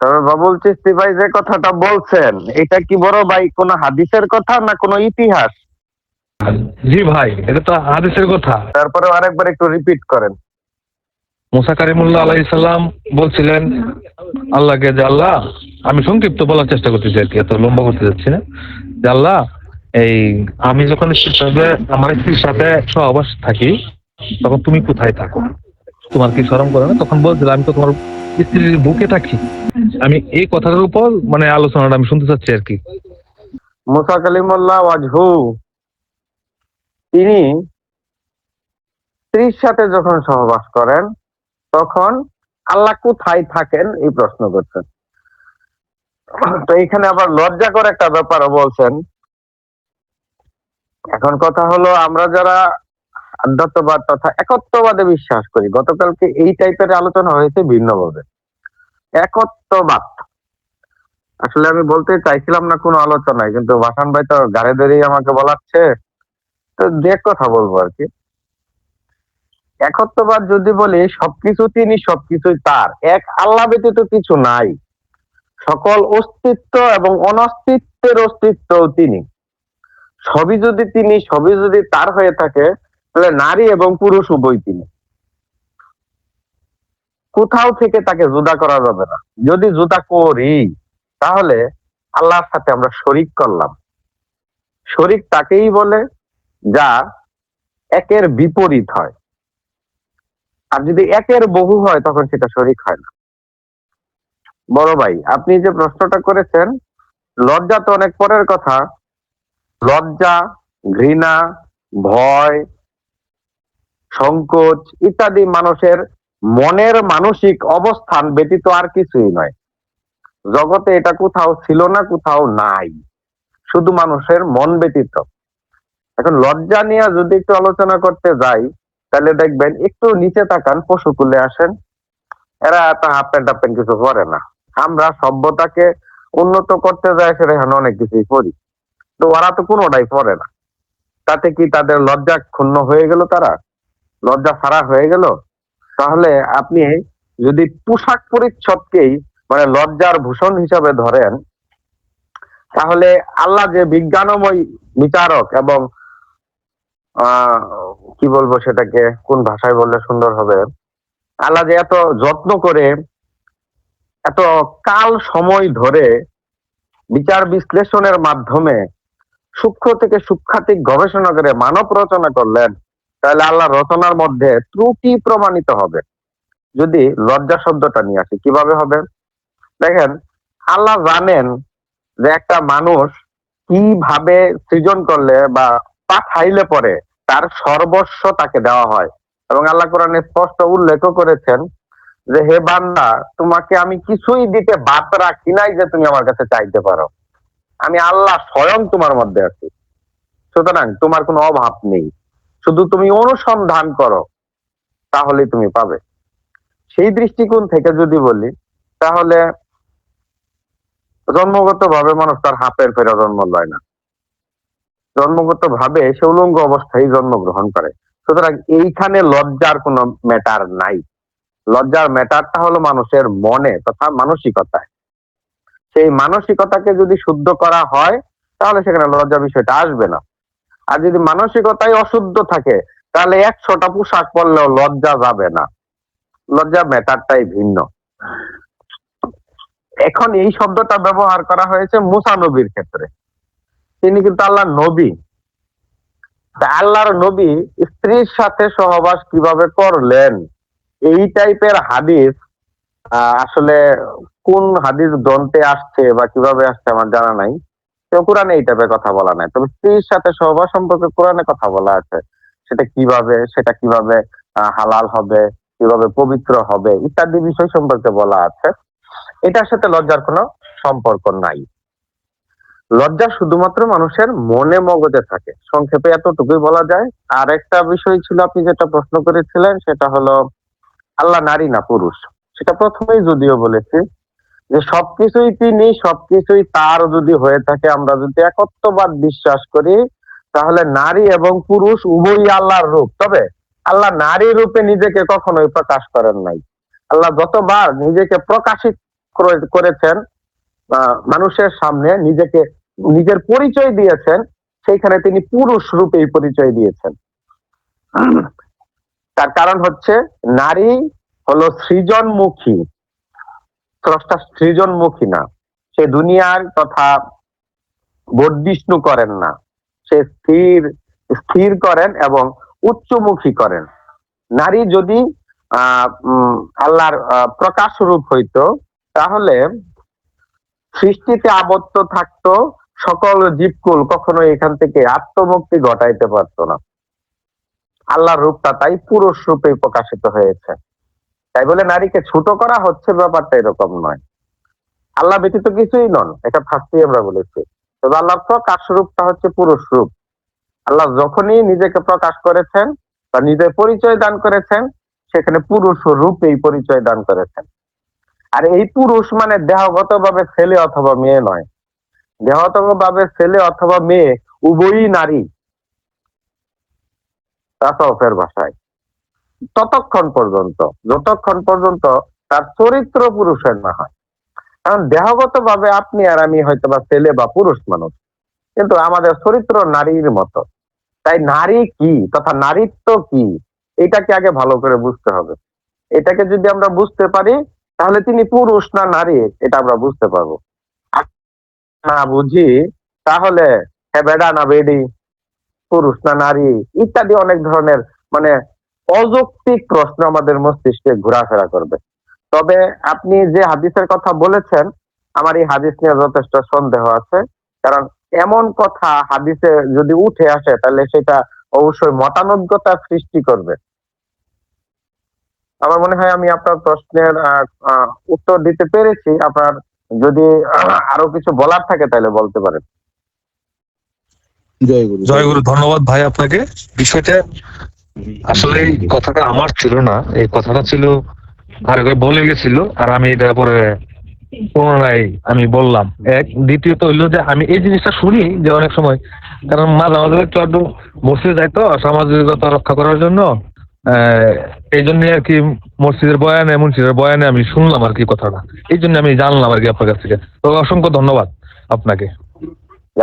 তবে বাবুল চিস্তি ভাই যে কথাটা বলছেন এটা কি বড় ভাই কোনো হাদিসের কথা না কোনো ইতিহাস? জি ভাই এটা তো হাদিসের কথা। তারপরে আরেকবার একটু রিপিট করেন। মুসা কারিমুল্লাহ আলাইহিস সালাম বলছিলেন আল্লাহকে যে আল্লাহ আমি সংক্ষিপ্ত বলার চেষ্টা করতেছি আর কি এত লম্বা করতে যাচ্ছি না। যে আল্লাহ এই আমি যখন স্ত্রীর সাথে আমার স্ত্রীর সাথে সহবাস থাকি তখন তুমি কোথায় থাকো? তোমার কি শরম করে না? তখন বলছিল আমি তো তোমার স্ত্রীর বুকে থাকি। আমি এই কথাটার উপর মানে আলোচনাটা আমি শুনতে চাচ্ছি আর কি। মুসা কালিমুল্লাহ ওয়াজহু, তিনি স্ত্রীর সাথে যখন সহবাস করেন, তখন আল্লাহ কোথায় থাকেন এই প্রশ্ন করছেন। তো এখানে আবার লজ্জা করে একটা ব্যাপারও বলছেন। এখন কথা হলো, আমরা যারা আধ্যাত্মবাদ তথা একত্ববাদে বিশ্বাস করি, গতকালকে এই টাইপের আলোচনা হয়েছে ভিন্নভাবে। একত্ববাদ। আসলে আমি বলতে চাইছিলাম না কোনো আলোচনায়, কিন্তু ভাসান ভাই তো গাড়ি ধরেই আমাকে বলাচ্ছে, তো যে কথা বলব আর কি। একত্ববাদ যদি বলি সবকিছু তিনি, সবকিছুই তার। এক আল্লাহ ব্যতীত কিছু নাই। সকল অস্তিত্ব এবং অনস্তিত্বের অস্তিত্ব তিনি। সবই যদি তিনি, সবই যদি তার হয়ে থাকে, তাহলে নারী এবং পুরুষ উভয় তিনি। কোথাও থেকে তাকে জুদা করা যাবে না। যদি জুদা করি, তাহলে আল্লাহর সাথে আমরা শরিক করলাম। শরিক তাকেই বলে যা একের বিপরীত হয়। আর যদি একের বহু হয়, তখন সেটা শরিক হয় না। বড় ভাই, আপনি যে প্রশ্নটা করেছেন, লজ্জা তো অনেক পরের কথা। লজ্জা, ঘৃণা, ভয়, সংকোচ ইত্যাদি মানুষের মনের মানসিক অবস্থান ব্যতীত আর কিছুই নয়। জগতে এটা কোথাও ছিল না, কোথাও নাই। শুধু মানুষের মন ব্যতীত। এখন লজ্জা নিয়ে যদি একটু আলোচনা করতে যাই, তাহলে দেখবেন একটু নিচে তাকান পশুকুলে আসেন। এরা এত হাফ প্যান্ট কিছু করে না। আমরা সভ্যতাকে উন্নত করতে যাই, সেটা এখন অনেক কিছুই করি। তো ওরা তো কোনোটাই পরে না। তাতে কি তাদের লজ্জা ক্ষুণ্ণ হয়ে গেল তারা? লজ্জা ছাড়া হয়ে গেল? তাহলে আপনি যদি পোশাক পরিচ্ছদকেই মানে লজ্জার ভূষণ হিসাবে ধরেন, তাহলে আল্লাহ যে বিজ্ঞানময় বিচারক এবং কি বলব সেটাকে, কোন ভাষায় বললে সুন্দর হবে? আল্লাহ যে এত যত্ন করে, এত কাল সময় ধরে বিচার বিশ্লেষণের মাধ্যমে সূক্ষ্ম থেকে সূক্ষাতিক গবেষণা করে মানব রচনা করলেন তাহলে আল্লাহ রচনার মধ্যে ত্রুটি প্রমাণিত হবে। যদি লজ্জা শব্দটা নিয়ে আসি, কীভাবে হবে? দেখেন, আল্লাহ জানেন যে একটা মানুষ কীভাবে সৃজন করলে বা পাঠাইলে পরে তার সর্বস্ব তাকে দেওয়া হয়। এবং আল্লাহ কোরআনে স্পষ্ট উল্লেখ করেছেন যে, হে বান্দা, তোমাকে আমি কিছুই দিতে বাদ রাখি নাই যে তুমি আমার কাছে চাইতে পারো। আমি আল্লাহ স্বয়ং তোমার মধ্যে আছি। সুতরাং তোমার কোনো অভাব নেই। শুধু তুমি অনুসন্ধান করো, তাহলেই তুমি পাবে। সেই দৃষ্টিকোণ থেকে যদি বলি, তাহলে জন্মগত ভাবে মানুষ তার হাফের ফেরা জন্ম লয় না। জন্মগত ভাবে সে উলঙ্গ অবস্থায় জন্মগ্রহণ করে। সুতরাং এইখানে লজ্জার কোনো ম্যাটার নাই। লজ্জার ম্যাটারটা হলো মানুষের মনে তথা মানসিকতায়। সেই মানসিকতাকে যদি শুদ্ধ করা হয়, তাহলে সেখানে লজ্জা বিষয়টা আসবে না। আর যদি মানসিকতাই অশুদ্ধ থাকে, তাহলে একশোটা পোশাক পরলেও লজ্জা যাবে না। লজ্জা ম্যাটারটাই ভিন্ন। এখন এই শব্দটা ব্যবহার করা হয়েছে মুসা নবীর ক্ষেত্রে। তিনি কিন্তু আল্লাহ নবী। আল্লাহর নবী স্ত্রীর সাথে সহবাস কীভাবে করলেন? এই টাইপের হাদিস আসলে কোন হাদিস গ্রন্থে আসছে বা কীভাবে আসছে আমার জানা নাই। তো কোরআনে এই টাইপের কথা বলা নাই। তবে স্ত্রীর সাথে সহবাস সম্পর্কে কোরআনে কথা বলা আছে। সেটা কীভাবে সেটা কীভাবে হালাল হবে, কীভাবে পবিত্র হবে, ইত্যাদি বিষয় সম্পর্কে বলা আছে। এটার সাথে লজ্জার কোনো সম্পর্ক নাই। লজ্জা শুধুমাত্র মানুষের মনে মগজে থাকে। সংক্ষেপে এতটুকুই বলা যায়। আর একটা বিষয় ছিল, আপনি যেটা প্রশ্ন করেছিলেন, সেটা হলো, আল্লাহ নারী না পুরুষ? সেটা প্রথমেই যদিও বলেছি। যে সবকিছুই তিনি, সবকিছুই তার যদি হয়ে থাকে, আমরা যদি একত্ববাদ বিশ্বাস করি, তাহলে নারী এবং পুরুষ উভয়ই আল্লাহর রূপ। তবে আল্লাহ নারী রূপে নিজেকে কখনোই প্রকাশ করেন নাই। আল্লাহ যতবার নিজেকে প্রকাশিত করে- করেছেন মানুষের সামনে নিজেকে, নিজের পরিচয় দিয়েছেন, সেইখানে তিনি পুরুষ রূপেই পরিচয় দিয়েছেন। তার কারণ হচ্ছে, নারী হলো সৃজনমুখী। স্রষ্টা সৃজনমুখী না। সে দুনিয়ার তথা বর্ধিষ্ণু করেন না। সে স্থির স্থির করেন এবং উচ্চমুখী করেন। নারী যদি আল্লাহর প্রকাশ রূপ হইতো, তাহলে সৃষ্টিতে আবদ্ধ থাকতো সকল জীবকুল কখনো এখান থেকে আত্মমুক্তি ঘটাইতে পারতো না। আল্লাহর রূপটা তাই পুরুষ রূপে প্রকাশিত হয়েছে। তাই বলে নারীকে ছোট করা হচ্ছে ব্যাপারটা এরকম নয়। আল্লাহ ব্যতীত কিছুই নন, এটা ফার্স্টে আমরা বলেছি। তবে আল্লাহর প্রকাশ রূপটা হচ্ছে পুরুষ রূপ। আল্লাহ যখনই নিজেকে প্রকাশ করেছেন বা নিজের পরিচয় দান করেছেন, সেখানে পুরুষ রূপেই পরিচয় দান করেছেন। আর এই পুরুষ মানে দেহগত ভাবে ছেলে অথবা মেয়ে নয়। দেহগত ভাবে ছেলে অথবা মেয়ে, উভয়ই নারী। তাসফের ভাষায়। ততক্ষণ পর্যন্ত, যতক্ষণ পর্যন্ত তার চরিত্র পুরুষের না হয়। কারণ দেহগত ভাবে আপনি আর আমি হয়তো বা ছেলে বা পুরুষ মানুষ, কিন্তু আমাদের চরিত্র নারীর মতো। তাই নারী কি তথা নারীত্ব কি, এটাকে আগে ভালো করে বুঝতে হবে। এটাকে যদি আমরা বুঝতে পারি, তাহলে তিনি পুরুষ না নারী, এটা আমরা বুঝতে পারব। না বুঝি, তাহলে বেডা না বেডি, পুরুষ না নারী, ইত্যাদি অনেক ধরনের মানে অযৌক্তিক প্রশ্ন আমাদের মস্তিষ্কে ঘোরাফেরা করবে। তবে আপনি যে হাদিসের কথা বলেছেন আমার এই হাদিস নিয়ে যথেষ্ট সন্দেহ আছে। কারণ এমন কথা হাদিসে যদি উঠে আসে তাহলে সেটা অবশ্যই মতানজ্ঞতা সৃষ্টি করবে। আমার মনে হয় আমি আপনার প্রশ্নের আহ, আহ, উত্তর দিতে পেরেছি। আপনার যদি আহ, আরও কিছু বলার থাকে তাহলে বলতে পারেন। জয় গুরু। জয় গুরু। ধন্যবাদ ভাই আপনাকে। বিষয়টা আসলে এই কথাটা আমার ছিল না। এই কথাটা ছিল আর একবার বলে গেছিল, আর আমি এটা পরে পুনরায় আমি বললাম। এক, দ্বিতীয়ত হইল যে আমি এই জিনিসটা শুনি যে অনেক সময়, কারণ মাঝে মাঝে একটু মসজিদে যাই তো, সামাজিকতা রক্ষা করার জন্য এই জন্য আর কি মসজিদের বয়ানে মুন্সিদের বয়ানে আমি শুনলাম আর কি কথাটা। এই জন্য আমি জানলাম আর কি আপনার কাছ থেকে। তো অসংখ্য ধন্যবাদ আপনাকে।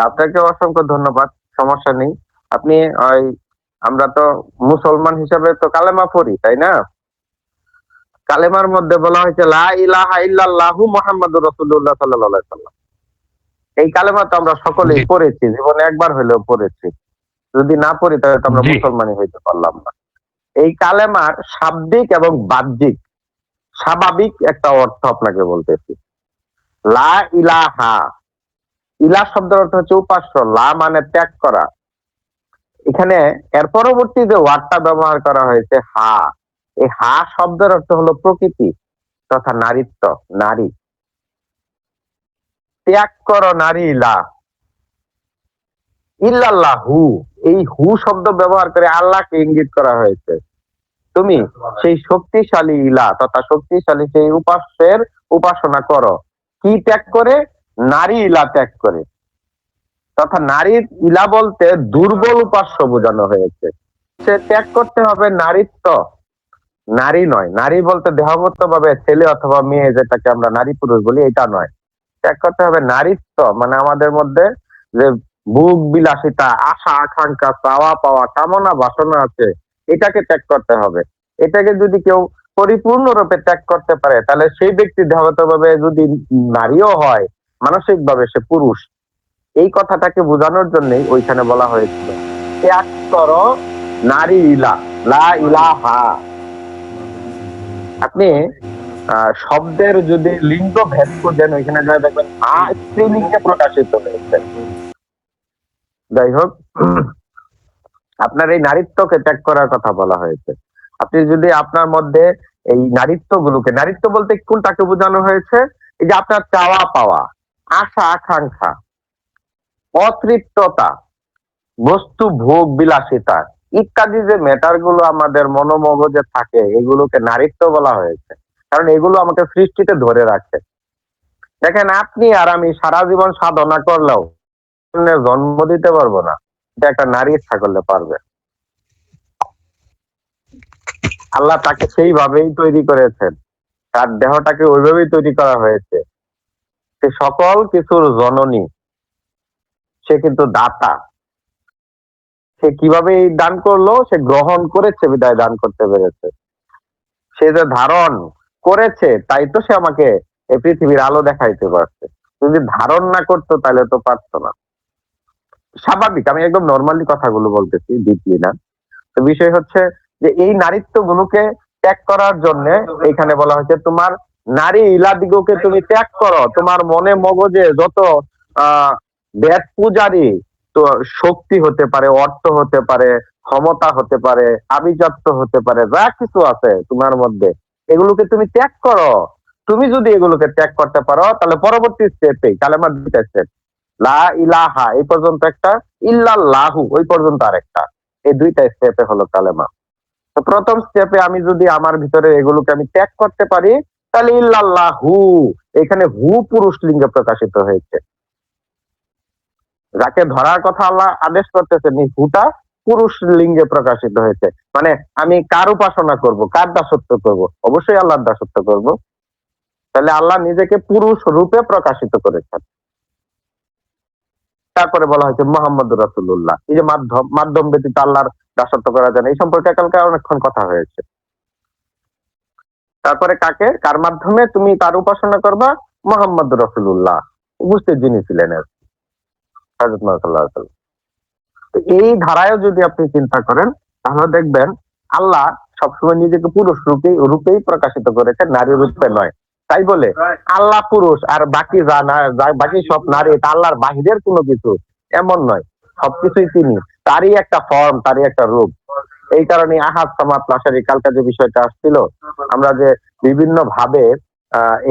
আপনাকে অসংখ্য ধন্যবাদ, সমস্যা নেই। আপনি ওই আমরা তো মুসলমান হিসাবে তো কালেমা পড়ি তাই না? কালেমার মধ্যে বলা হয়েছে লা ইলাহা ইল্লাল্লাহু মুহাম্মাদুর রাসূলুল্লাহ সাল্লাল্লাহু আলাইহি সাল্লাম। এই কালেমা তো আমরা সকলেই পড়েছি জীবনে একবার হলেও পড়েছি। যদি না পড়ি তাহলে তো আমরা। মুসলমানই হইতে পারলাম না। এই কালেমার শাব্দিক এবং বাহ্যিক স্বাভাবিক একটা অর্থ আপনাকে বলতেছি। লা ইলাহা ইলা শব্দের অর্থ হচ্ছে উপাস্য লা মানে ত্যাগ করা। এখানে এর পরবর্তী যে ওয়ার্ডটা ব্যবহার করা হয়েছে, হা, এই হা শব্দের অর্থ হলো প্রকৃতি তথা নারীত্ব, নারী। ত্যাগ করো নারী ইল্লাল্লাহ হু এই হু শব্দ ব্যবহার করে আল্লাহকে ইঙ্গিত করা হয়েছে। তুমি সেই শক্তিশালী ইলা তথা শক্তিশালী সেই উপাস্যের উপাসনা করো। কি ত্যাগ করে? নারী ইলা ত্যাগ করে। তথা নারীর ইলা বলতে দুর্বল উপাস্য বোঝানো হয়েছে। সে ত্যাগ করতে হবে নারীত্ব। নারী নয়। নারী বলতে দেহগত ভাবে ছেলে অথবা মেয়ে, যেটাকে আমরা নারী পুরুষ বলি, এটা নয়। ত্যাগ করতে হবে নারীত্ব মানে আমাদের মধ্যে যে বুক বিলাসিতা, আশা, আকাঙ্ক্ষা, চাওয়া পাওয়া, কামনা, বাসনা আছে, এটাকে ত্যাগ করতে হবে। এটাকে যদি কেউ পরিপূর্ণরূপে ত্যাগ করতে পারে, তাহলে সেই ব্যক্তি দেহগত ভাবে যদি নারীও হয় মানসিক ভাবে সে পুরুষ। এই কথাটাকে বোঝানোর জন্যই ওইখানে বলা হয়েছিল। ত্যাগ করো নারী ইলা লা ইলাহা। আপনি শব্দের যদি লিঙ্গ ভেদ করবেন ওইখানে যা দেখবেন আ স্ত্রীলিঙ্গে প্রকাশিত হয়েছে। যাই হোক, আপনার এই নারীত্বকে ত্যাগ করার কথা বলা হয়েছে। আপনি যদি আপনার মধ্যে এই নারীত্ব গুলোকে নারীত্ব বলতে কোনটাকে বোঝানো হয়েছে? এই যে আপনার চাওয়া পাওয়া আশা আকাঙ্ক্ষা অতৃপ্ততা, বস্তু ভোগ বিলাসিতা, ইত্যাদি যে ম্যাটারগুলো আমাদের মনোমগজে থাকে, এগুলোকে নারীত্ব বলা হয়েছে। কারণ এগুলো আমাকে সৃষ্টিতে ধরে রাখে। দেখেন, আপনি আর আমি সারা জীবন সাধনা করলেও জন্ম দিতে পারব না। এটা একটা নারী ইচ্ছা করলে পারবে। আল্লাহ তাকে সেইভাবেই তৈরি করেছেন। তার দেহটাকে ওইভাবেই তৈরি করা হয়েছে। সে সকল কিছুর জননী। সে কিন্তু দাতা। সে কীভাবে দান করল? সে গ্রহণ করেছে বিদায় দান করতে পেরেছে। সে যে ধারণ করেছে, তাই তো সে আমাকে এই পৃথিবীর আলো দেখাইতে পারছে। যদি ধারণ না করতো, তাহলে তো পারতো না। স্বাভাবিক, আমি একদম নর্মালি কথাগুলো বলতেছি ডিপলি না। তো বিষয় হচ্ছে যে, এই নারীত্ব গুলোকে ত্যাগ করার জন্য এখানে বলা হয়েছে, তোমার নারী ইলাদিগকে তুমি ত্যাগ করো। তোমার মনে মগজে যত, আহ বেদ পূজারী তো শক্তি হতে পারে, অর্থ হতে পারে, ক্ষমতা হতে পারে, আভিজাত্য হতে পারে, যা কিছু আছে তোমার মধ্যে, এগুলোকে তুমি ত্যাগ করো। তুমি যদি এগুলোকে ত্যাগ করতে পারো, তাহলে পরবর্তী স্টেপে কালেমার দুইটা স্টেপ লা ইলাহা, এই পর্যন্ত একটা, ইল্লাল্লাহু, ওই পর্যন্ত আরেকটা। এই দুইটা স্টেপে হলো কালেমা। তো প্রথম স্টেপে আমি যদি আমার ভিতরে এগুলোকে আমি ত্যাগ করতে পারি, তাহলে ইল্লাল্লাহু, এখানে হু পুরুষ লিঙ্গে প্রকাশিত হয়েছে। যাকে ধরার কথা আল্লাহ আদেশ করতেছেন, এই হুটা পুরুষ লিঙ্গে প্রকাশিত হয়েছে। মানে আমি কার উপাসনা করব, কার দাসত্ব করব? অবশ্যই আল্লাহর দাসত্ব করব। তাহলে আল্লাহ নিজেকে পুরুষ রূপে প্রকাশিত করেছেন। তারপরে বলা হয়েছে মোহাম্মদ রাসুল্লাহ এই যে মাধ্যম মাধ্যম ব্যতীত আল্লাহর দাসত্ব করা যায় না, এই সম্পর্কে কালকে অনেকক্ষণ কথা হয়েছে। তারপরে কাকে? কার মাধ্যমে তুমি তার উপাসনা করবা? মোহাম্মদ রসুল্লাহ উপস্থিত যিনি ছিলেন আর তো এই ধারায়ও যদি আপনি চিন্তা করেন, তাহলে দেখবেন আল্লাহ সবসময় নিজেকে পুরুষ রূপেই রূপেই প্রকাশিত করেছে নারী রূপে নয়। তাই বলে আল্লাহ পুরুষ আর বাকি যা না বাকি সব নারী এটা আল্লাহর বাহিরের কোনো কিছু এমন নয়। সবকিছুই তিনি, তারই একটা ফর্ম তারই একটা রূপ। এই কারণে আহাদ সামাত লাসারি কালকা যে বিষয়টা আসছিল, আমরা যে বিভিন্ন ভাবে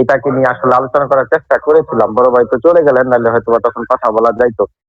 এটাকে নিয়ে আসলে আলোচনা করার চেষ্টা করেছিলাম। বড় ভাই তো চলে গেলেন, নাহলে হয়তো তখন কথা বলা যাইতো।